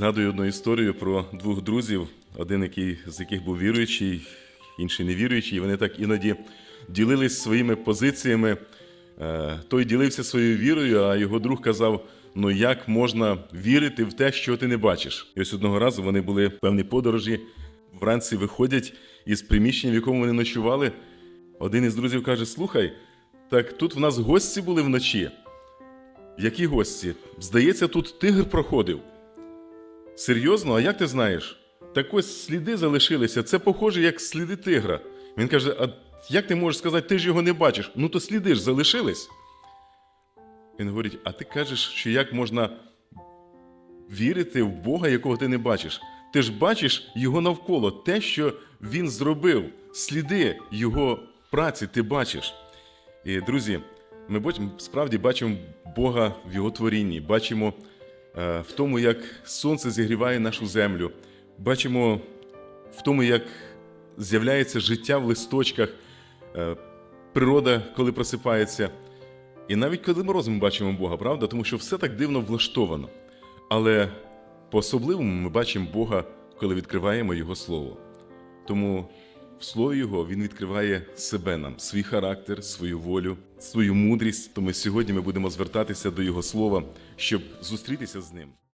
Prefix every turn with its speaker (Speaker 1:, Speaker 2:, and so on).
Speaker 1: Згадую одну історію про двох друзів, один який, з яких був віруючий, інший невіруючий. І вони так іноді ділились своїми позиціями. Е, Той ділився своєю вірою, а його друг казав: ну як можна вірити в те, що ти не бачиш? І ось одного разу вони були в певній подорожі, вранці виходять із приміщення, в якому вони ночували. Один із друзів каже: Слухай, так тут в нас гості були вночі. Які гості? Здається, тут тигр проходив. Серйозно, а як ти знаєш? Так ось сліди залишилися. Це похоже, як сліди тигра. Він каже: А як ти можеш сказати, ти ж його не бачиш? Ну то сліди ж залишились. Він говорить: а ти кажеш, що як можна вірити в Бога, якого ти не бачиш? Ти ж бачиш його навколо, те, що він зробив, сліди його праці ти бачиш. І, друзі, ми справді бачимо Бога в Його творінні, бачимо в тому, як сонце зігріває нашу землю, бачимо в тому, як з'являється життя в листочках, е, природа, коли просипається. І навіть коли морозом бачимо Бога, правда? Тому що все так дивно влаштовано. Але по-особливому ми бачимо Бога, коли відкриваємо Його Слово. Тому в слові Його Він відкриває себе нам, свій характер, свою волю, свою мудрість. Тому сьогодні ми будемо звертатися до Його слова, щоб зустрітися з ним.